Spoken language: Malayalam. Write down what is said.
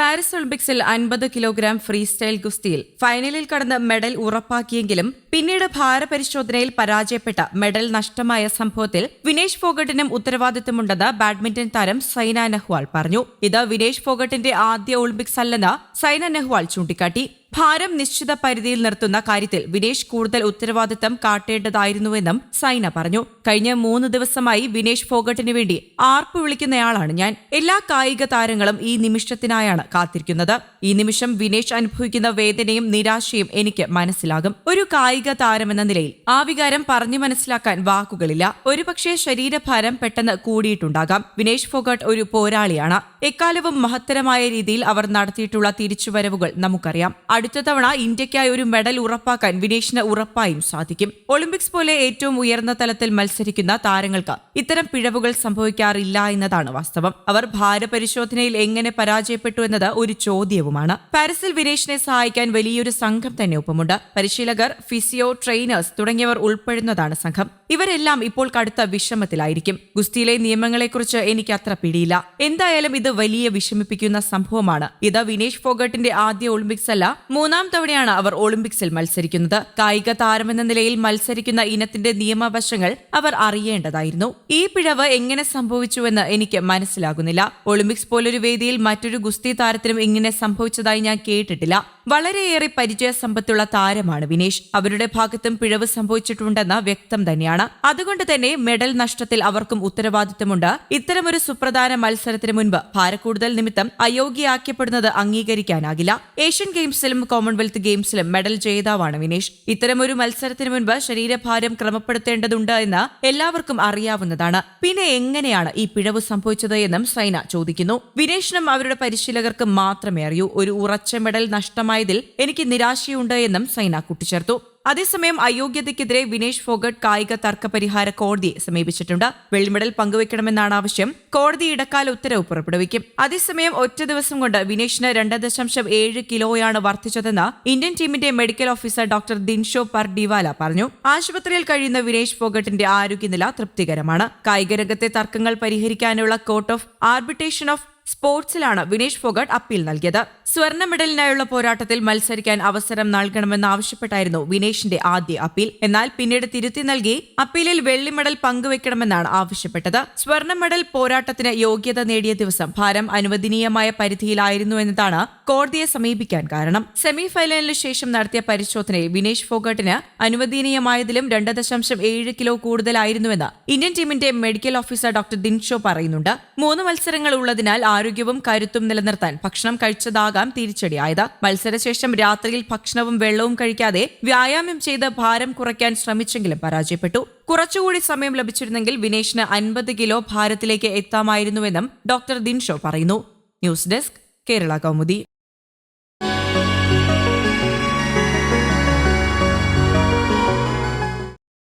പാരീസ് ഒളിമ്പിക്സിൽ അൻപത് കിലോഗ്രാം ഫ്രീ സ്റ്റൈൽ ഗുസ്തിയിൽ ഫൈനലിൽ കടന്ന് മെഡൽ ഉറപ്പാക്കിയെങ്കിലും പിന്നീട് ഭാരപരിശോധനയിൽ പരാജയപ്പെട്ട മെഡൽ നഷ്ടമായ സംഭവത്തിൽ വിനേഷ് ഫോഗട്ടിനും ഉത്തരവാദിത്തമുണ്ടെന്ന് ബാഡ്മിന്റൺ താരം സൈന നെഹ്വാൾ പറഞ്ഞു. ഇത് വിനേഷ് ഫോഗട്ടിന്റെ ആദ്യ ഒളിമ്പിക്സ് അല്ലെന്ന് സൈന നെഹ്വാൾ ചൂണ്ടിക്കാട്ടി. ഭാരം നിശ്ചിത പരിധിയിൽ നിർത്തുന്ന കാര്യത്തിൽ വിനേഷ് കൂടുതൽ ഉത്തരവാദിത്തം കാട്ടേണ്ടതായിരുന്നുവെന്നും സൈന പറഞ്ഞു. കഴിഞ്ഞ മൂന്ന് ദിവസമായി വിനേഷ് ഫോഗട്ടിന് വേണ്ടി ആർപ്പ് വിളിക്കുന്നയാളാണ് ഞാൻ. എല്ലാ കായിക താരങ്ങളും ഈ നിമിഷത്തിനായാണ് കാത്തിരിക്കുന്നത്. ഈ നിമിഷം വിനേഷ് അനുഭവിക്കുന്ന വേദനയും നിരാശയും എനിക്ക് മനസ്സിലാകും. ഒരു കായിക താരമെന്ന നിലയിൽ ആ വികാരം പറഞ്ഞു മനസ്സിലാക്കാൻ വാക്കുകളില്ല. ഒരുപക്ഷെ ശരീരഭാരം പെട്ടെന്ന് കൂടിയിട്ടുണ്ടാകാം. വിനേഷ് ഫോഗട്ട് ഒരു പോരാളിയാണ്. എക്കാലവും മഹത്തരമായ രീതിയിൽ അവർ നടത്തിയിട്ടുള്ള തിരിച്ചുവരവുകൾ നമുക്കറിയാം. അടുത്ത തവണ ഇന്ത്യക്കായി ഒരു മെഡൽ ഉറപ്പാക്കാൻ വിനേഷിന് ഉറപ്പായും സാധിക്കും. ഒളിമ്പിക്സ് പോലെ ഏറ്റവും ഉയർന്ന തലത്തിൽ മത്സരിക്കുന്ന താരങ്ങൾക്ക് ഇത്തരം പിഴവുകൾ സംഭവിക്കാറില്ല എന്നതാണ് വാസ്തവം. അവർ ഭാരപരിശോധനയിൽ എങ്ങനെ പരാജയപ്പെട്ടു എന്നത് ഒരു ചോദ്യവുമാണ് പാരിസിൽ വിനേഷിനെ സഹായിക്കാൻ വലിയൊരു സംഘം തന്നെ ഒപ്പമുണ്ട്. പരിശീലകർ ഫിസിയോ ട്രെയിനേഴ്സ് തുടങ്ങിയവർ ഉൾപ്പെടുന്നതാണ് സംഘം. ഇവരെല്ലാം ഇപ്പോൾ കടുത്ത വിഷമത്തിലായിരിക്കും. ഗുസ്തിയിലെ നിയമങ്ങളെക്കുറിച്ച് എനിക്ക് അത്ര പിടിയില്ല. എന്തായാലും ഇത് വലിയ വിഷമിപ്പിക്കുന്ന സംഭവമാണ്. ഇത് വിനേഷ് ഫോഗട്ടിന്റെ ആദ്യ ഒളിമ്പിക്സ് അല്ല മൂന്നാം തവണയാണ് അവർ ഒളിമ്പിക്സിൽ മത്സരിക്കുന്നത്. കായിക താരമെന്ന നിലയിൽ മത്സരിക്കുന്ന ഇനത്തിന്റെ നിയമവശങ്ങൾ അവർ അറിയേണ്ടതായിരുന്നു. ഈ പിഴവ് എങ്ങനെ സംഭവിച്ചുവെന്ന് എനിക്ക് മനസ്സിലാകുന്നില്ല. ഒളിമ്പിക്സ് പോലൊരു വേദിയിൽ മറ്റൊരു ഗുസ്തി താരത്തിനും ഇങ്ങനെ സംഭവിച്ചതായി ഞാൻ കേട്ടിട്ടില്ല. വളരെയേറെ പരിചയസമ്പത്തുള്ള താരമാണ് വിനേഷ്. അവരുടെ ഭാഗത്തും പിഴവ് സംഭവിച്ചിട്ടുണ്ടെന്ന വ്യക്തം തന്നെയാണ്. അതുകൊണ്ട് തന്നെ മെഡൽ നഷ്ടത്തിൽ അവർക്കും ഉത്തരവാദിത്തമുണ്ട്. ഇത്തരമൊരു സുപ്രധാന മത്സരത്തിന് മുൻപ് ഭാരക്കൂടുതൽ നിമിത്തം അയോഗ്യയാക്കപ്പെടുന്നത് അംഗീകരിക്കാനാകില്ല. ഏഷ്യൻ ഗെയിംസിലും കോമൺവെൽത്ത് ഗെയിംസിലും മെഡൽ ജേതാവാണ് വിനേഷ്. ഇത്തരമൊരു മത്സരത്തിന് മുൻപ് ശരീരഭാരം ക്രമപ്പെടുത്തേണ്ടതുണ്ട് എന്ന് എല്ലാവർക്കും അറിയാവുന്നതാണ്. പിന്നെ എങ്ങനെയാണ് ഈ പിഴവ് സംഭവിച്ചത് എന്നും സൈന ചോദിക്കുന്നു. വിനേഷിനും അവരുടെ പരിശീലകർക്കും മാത്രമേ അറിയൂ. ഒരു ഉറച്ച മെഡൽ നഷ്ടമായതിൽ എനിക്ക് നിരാശയുണ്ട് എന്നും സൈന കൂട്ടിച്ചേർത്തു. അതേസമയം അയോഗ്യതയ്ക്കെതിരെ വിനേഷ് ഫോഗട്ട് കായിക തർക്ക പരിഹാര കോടതിയെ സമീപിച്ചിട്ടുണ്ട്. വെള്ളിമെഡൽ പങ്കുവെക്കണമെന്നാണ് ആവശ്യം. കോടതി ഇടക്കാല ഉത്തരവ് പുറപ്പെടുവിക്കും. അതേസമയം ഒറ്റ ദിവസം കൊണ്ട് വിനേഷിന് രണ്ട് ദശാംശം ഏഴ് കിലോയാണ് വർദ്ധിച്ചതെന്ന് ഇന്ത്യൻ ടീമിന്റെ medical officer doctor Dinshaw Pardiwala പറഞ്ഞു. ആശുപത്രിയിൽ കഴിയുന്ന വിനേഷ് ഫോഗട്ടിന്റെ ആരോഗ്യനില തൃപ്തികരമാണ്. കായിക രംഗത്തെ തർക്കങ്ങൾ പരിഹരിക്കാനുള്ള കോർട്ട് ഓഫ് ആർബിട്രേഷൻ ഓഫ് സ്പോർട്സിലാണ് വിനേഷ് ഫോഗട്ട് അപ്പീൽ നൽകിയത്. സ്വർണ മെഡലിനായുള്ള പോരാട്ടത്തിൽ മത്സരിക്കാൻ അവസരം നൽകണമെന്ന് ആവശ്യപ്പെട്ടായിരുന്നു വിനേഷിന്റെ ആദ്യ അപ്പീൽ. എന്നാൽ പിന്നീട് തിരുത്തി നൽകി അപ്പീലിൽ വെള്ളി മെഡൽ പങ്കുവെക്കണമെന്നാണ് ആവശ്യപ്പെട്ടത്. സ്വർണ മെഡൽ പോരാട്ടത്തിന് യോഗ്യത നേടിയ ദിവസം ഭാരം അനുവദനീയമായ പരിധിയിലായിരുന്നു എന്നതാണ് കോടതിയെ സമീപിക്കാൻ കാരണം. സെമി ഫൈനലിന് ശേഷം നടത്തിയ പരിശോധനയിൽ വിനേഷ് ഫോഗട്ടിന് അനുവദനീയമായതിലും രണ്ട് ദശാംശം ഏഴ് കിലോ കൂടുതലായിരുന്നുവെന്ന് ഇന്ത്യൻ ടീമിന്റെ മെഡിക്കൽ ഓഫീസർ ഡോക്ടർ ദിൻഷോ പറയുന്നുണ്ട്. മൂന്ന് മത്സരങ്ങൾ ഉള്ളതിനാൽ ആരോഗ്യവും കരുത്തും നിലനിർത്താൻ ഭക്ഷണം കഴിച്ചതാകാം തിരിച്ചടിയായത് മത്സരശേഷം രാത്രിയിൽ ഭക്ഷണവും വെള്ളവും കഴിക്കാതെ വ്യായാമം ചെയ്ത് ഭാരം കുറയ്ക്കാൻ ശ്രമിച്ചെങ്കിലും പരാജയപ്പെട്ടു. കുറച്ചുകൂടി സമയം ലഭിച്ചിരുന്നെങ്കിൽ വിനേഷിന് അൻപത് കിലോ ഭാരത്തിലേക്ക് എത്താമായിരുന്നുവെന്നും ഡോക്ടർ ദിൻഷോ പറയുന്നു. News desk Kerala Kaumudi.